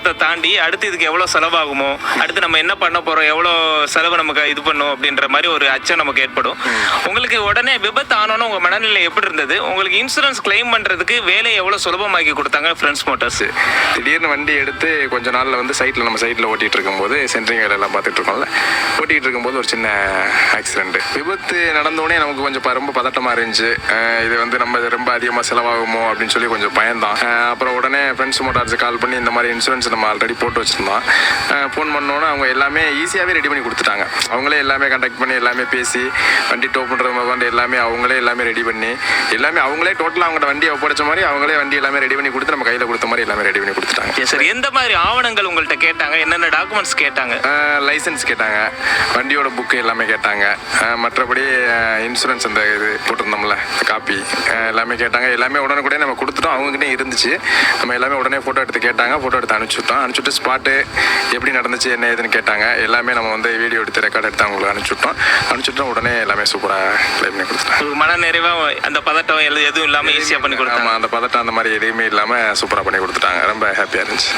தாண்டி அடுத்து இதுக்கு எவ்வளோ செலவாகுமோ அடுத்து நம்ம என்ன பண்ண போகிறோம் எவ்வளோ செலவு நமக்கு இது பண்ணும் அப்படின்ற மாதிரி ஒரு அச்சம் நமக்கு ஏற்படும். உங்களுக்கு உடனே விபத்து ஆனோன்னு உங்கள் மனநிலை எப்படி இருந்தது? உங்களுக்கு இன்சூரன்ஸ் கிளைம் பண்ணுறதுக்கு வேலையை எவ்வளோ சுலபமாக்கி கொடுத்தாங்க ஃப்ரெண்ட்ஸ் மோட்டார்ஸ் திடீர்னு வண்டி எடுத்து கொஞ்ச நாளில் வந்து சைட்டில் நம்ம சைட்டில் ஓட்டிகிட்டு இருக்கும்போது சென்ட்ரிங் வேலையெல்லாம் பார்த்துட்டு இருக்கோம்ல. ஓட்டிகிட்டு இருக்கும்போது ஒரு சின்ன ஆக்சிடென்ட் விபத்து நடந்தோடனே நமக்கு கொஞ்சம் ரொம்ப பதட்டமாக இருந்துச்சு. இது வந்து நம்ம ரொம்ப அதிகமாக செலவாகுமோ அப்படின்னு சொல்லி கொஞ்சம் பயந்தான் அப்புறம் உடனே ஃப்ரெண்ட்ஸ் மோட்டார்ஸ் கால் பண்ணி இந்த மாதிரி இன்சூரன்ஸ் நம்ம ஆல்ரெடி போட்டு வச்சிருந்தோம். ஃபோன் பண்ணோன்னே அவங்க எல்லாமே ஈஸியாகவே ரெடி பண்ணி கொடுத்துட்டாங்க. அவங்களே எல்லாமே கான்டாக்ட் பண்ணி எல்லாமே பேசி வண்டி டோ பண்ணுறது முதல்ல எல்லாமே அவங்களே எல்லாமே ரெடி பண்ணி எல்லாமே அவங்களே டோட்டலாக அவங்கள்ட்ட வண்டியை ஒப்படைச்ச மாதிரி அவங்களே வண்டி எல்லாமே ரெடி பண்ணி கொடுத்து நம்ம கையில் கொடுத்த மாதிரி எல்லாமே ரெடி பண்ணி கொடுத்துட்டாங்க. சார் எந்த மாதிரி ஆவணங்கள் உங்கள்கிட்ட கேட்டாங்க? என்னென்ன டாக்குமெண்ட்ஸ் கேட்டாங்க? லைசன்ஸ் கேட்டாங்க. வண்டியோட புக்கு எல்லாமே கேட்டாங்க. மற்றபடி இன்சூரன்ஸ் அந்த இது போட்டிருந்தோம்ல காப்பி எல்லாமே கேட்டாங்க. எல்லாமே உடனுக்குடனே நம்ம கொடுத்துட்டோம் அவங்ககிட்டே இருந்துச்சு. நம்ம எல்லாமே உடனே ஃபோட்டோ எடுத்து கேட்டாங்க. ஃபோட்டோ எடுத்து அனுப்பிச்சுட்டோம் அனுப்பிச்சுட்டு ஸ்பாட்டு எப்படி நடந்துச்சு என்ன ஏதுன்னு கேட்டாங்க. எல்லாமே நம்ம வந்து வீடியோ எடுத்து ரெக்கார்ட் எடுத்து அவங்களுக்கு அனுப்பிச்சுட்டோம் அனுப்பிச்சுட்டோம் உடனே எல்லாமே சூப்பராக க்ளைம் பண்ணி உங்களுக்கு மன நிறைவா அந்த பதட்டம் எதுவும் இல்லாம ஈஸியா பண்ணி கொடுத்தாங்க அந்த பதட்டம் அந்த மாதிரி எதுவுமே இல்லாமல் சூப்பராக பண்ணி கொடுத்துட்டாங்க. ரொம்ப ஹாப்பியாக இருந்துச்சு.